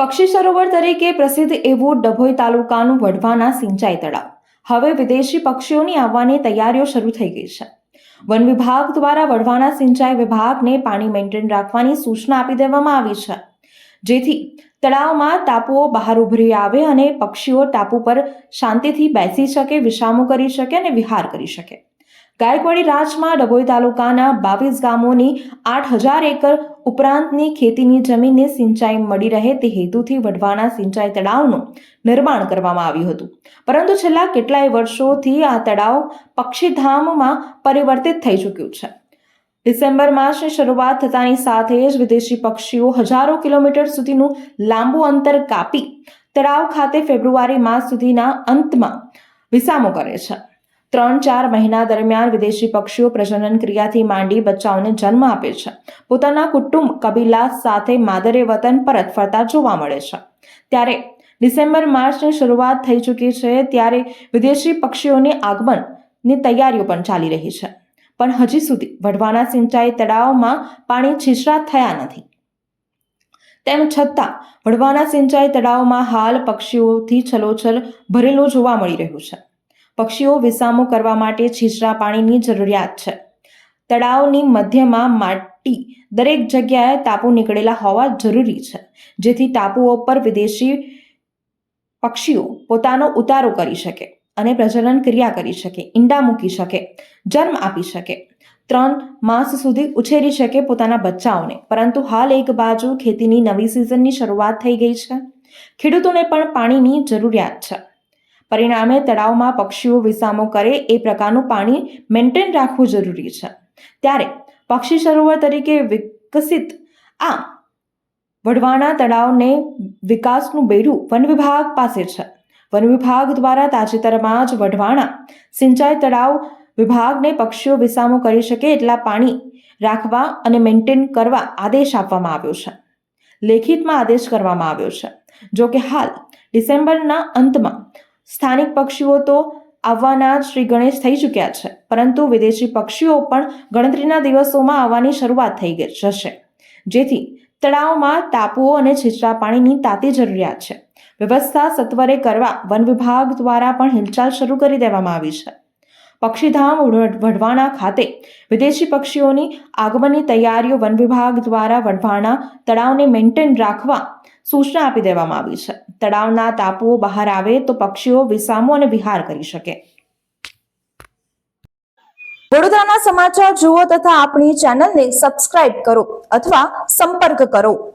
પક્ષી સરોવર તરીકે પ્રસિદ્ધ એવું ડભોઈ તાલુકાનું વઢવાના સિંચાઈ તળાવ. હવે વિદેશી પક્ષીઓની આવવાની તૈયારીઓ શરૂ થઈ ગઈ છે. વન વિભાગ દ્વારા વઢવાના સિંચાઈ વિભાગને પાણી મેન્ટેન રાખવાની સૂચના આપી દેવામાં આવી છે. જેથી તળાવમાં ટાપુઓ બહાર ઉભરી આવે અને પક્ષીઓ ટાપુ પર શાંતિથી બેસી શકે વિશ્રામો કરી શકે અને વિહાર કરી શકે. ગાયકવાડી રાજમાં ડભોઈ તાલુકાના બાવીસ ગામોની આઠ હજાર એકર ઉપરાંતની ખેતીની જમીનને સિંચાઈ મળી રહે તે હેતુથી વઢવાના સિંચાઈ તળાવનું નિર્માણ કરવામાં આવ્યું હતું. પરંતુ છેલ્લા કેટલાય વર્ષોથી આ તળાવ પક્ષીધામમાં પરિવર્તિત થઈ ચૂક્યું છે. ડિસેમ્બર માસની શરૂઆત થતાની સાથે જ વિદેશી પક્ષીઓ હજારો કિલોમીટર સુધીનું લાંબુ અંતર કાપી તળાવ ખાતે ફેબ્રુઆરી માસ સુધીના અંતમાં વિસામો કરે છે. ત્રણ ચાર મહિના દરમિયાન વિદેશી પક્ષીઓ પ્રજનન ક્રિયાથી માંડી બચ્ચાઓને જન્મ આપે છે. પોતાના કુટુંબ કબીલા સાથે માદરે વતન પરત ફરતા જોવા મળે છે. ત્યારે ડિસેમ્બર માર્ચની શરૂઆત થઈ ચૂકી છે ત્યારે વિદેશી પક્ષીઓની આગમનની તૈયારીઓ પણ ચાલી રહી છે. પણ હજી સુધી વઢવાના સિંચાઈ તળાવમાં પાણી છીછરા થયા નથી. તેમ છતાં વઢવાના સિંચાઈ તળાવમાં હાલ પક્ષીઓથી છલોછલ ભરેલું જોવા મળી રહ્યું છે. પક્ષીઓ વિસામો કરવા માટે છીછરા પાણીની જરૂરિયાત છે. તળાવની મધ્યમાં માટી દરેક જગ્યાએ ટાપુ નીકળેલા હોવા જરૂરી છે, જેથી ટાપુઓ પર વિદેશી પક્ષીઓ પોતાનો ઉતારો કરી શકે અને પ્રજનન ક્રિયા કરી શકે, ઈંડા મૂકી શકે, જન્મ આપી શકે. ત્રણ માસ સુધી ઉછેરી શકે પોતાના બચ્ચાઓને, પરંતુ હાલ એક બાજુ ખેતીની નવી સિઝનની શરૂઆત થઈ ગઈ છે. ખેડૂતોને પણ પાણીની જરૂરિયાત છે. પરિણામે તળાવમાં પક્ષીઓ વિસામો કરે એ પ્રકારનું પાણી મેન્ટેન રાખવું જરૂરી છે. ત્યારે પક્ષી સરોવર તરીકે વિકસિત આ વઢવાણા તળાવને વિકાસનું બેડું વન વિભાગ પાસે છે. વન વિભાગ દ્વારા તાજેતરમાં જ વઢવાણા સિંચાઈ તળાવ વિભાગને પક્ષીઓ વિસામો કરી શકે એટલા પાણી રાખવા અને મેન્ટેન કરવા આદેશ આપવામાં આવ્યો છે. લેખિતમાં આદેશ કરવામાં આવ્યો છે. જો કે હાલ ડિસેમ્બરના અંતમાં સ્થાનિક પક્ષીઓ તો આવવાના જ શ્રી ગણેશ થઈ ચૂક્યા છે, પરંતુ વિદેશી પક્ષીઓ પણ ગણતરીના દિવસોમાં આવવાની શરૂઆત થઈ ગઈ જશે. જેથી તળાવમાં ટાપુઓ અને છીછરા પાણીની તાતી જરૂરિયાત છે. વ્યવસ્થા સત્વરે કરવા વન વિભાગ દ્વારા પણ હિલચાલ શરૂ કરી દેવામાં આવી છે. પક્ષીધામ વઢવાણા ખાતે વિદેશી પક્ષીઓની આગમનની તૈયારીઓ વન વિભાગ દ્વારા વઢવાણા તળાવને મેન્ટેન રાખવા સૂચના આપી દેવામાં આવી છે. તળાવના ટાપુઓ બહાર આવે તો પક્ષીઓ વિસામો અને વિહાર કરી શકે. વડોદરાના સમાચાર જુઓ તથા આપણી ચેનલને સબસ્ક્રાઇબ કરો અથવા સંપર્ક કરો.